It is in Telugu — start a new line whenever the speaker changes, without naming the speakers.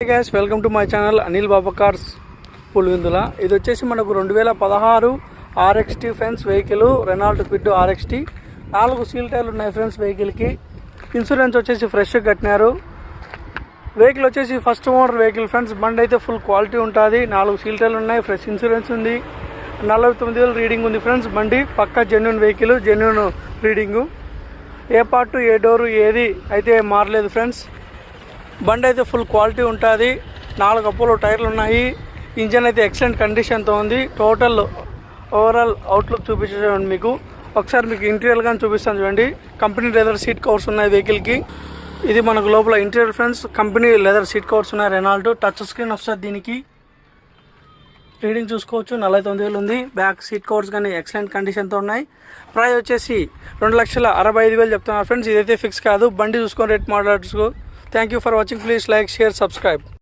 Guys welcome to my channel Anil Baba cars Pulivendula ఇది వచ్చేసి మనకు రెండు వేల పదహారు RXT friends vehicle Renault Kwid RXT నాలుగు సీల్ టైర్లు ఉన్నాయి ఫ్రెండ్స్ వెహికల్కి ఇన్సూరెన్స్ వచ్చేసి ఫ్రెష్గా కట్టినారు. వెహికల్ వచ్చేసి ఫస్ట్ ఓనర్ వెహికల్ ఫ్రెండ్స్ బండి అయితే ఫుల్ క్వాలిటీ ఉంటుంది. నాలుగు సీల్ టైర్లు ఉన్నాయి ఫ్రెష్ ఇన్సూరెన్స్ ఉంది. నలభై తొమ్మిది వేలు రీడింగ్ ఉంది ఫ్రెండ్స్ బండి పక్కా జెన్యున్ వెహికల్ జెన్యున్ రీడింగు ఏ పార్ట్ ఏ డోరు ఏది అయితే మారలేదు ఫ్రెండ్స్ బండి అయితే ఫుల్ క్వాలిటీ ఉంటుంది. నాలుగు అప్పులు టైర్లు ఉన్నాయి. ఇంజన్ అయితే ఎక్సలెంట్ కండిషన్తో ఉంది. టోటల్ ఓవరాల్ అవుట్లుక్ చూపించాను మీకు. ఒకసారి మీకు ఇంటీరియర్ కానీ చూపిస్తాను చూడండి. కంపెనీ లెదర్ సీట్ కవర్స్ ఉన్నాయి వెహికల్కి ఇది మనకు లోపల interior friends company leather seat covers ఉన్నాయి. రెనాల్డ్ టచ్ స్క్రీన్ వస్తుంది దీనికి. రీడింగ్ చూసుకోవచ్చు. నలభై తొమ్మిది వేలు ఉంది. బ్యాక్ సీట్ కవర్స్ కానీ ఎక్సలెంట్ కండిషన్తో ఉన్నాయి. ప్రైస్ వచ్చేసి రెండు లక్షల అరవై ఐదు వేలు చెప్తున్నారు ఫ్రెండ్స్ ఇదైతే ఫిక్స్ కాదు. బండి చూసుకొని రేట్ మాట్లాడుకో Thank you for watching. Please like, share, subscribe.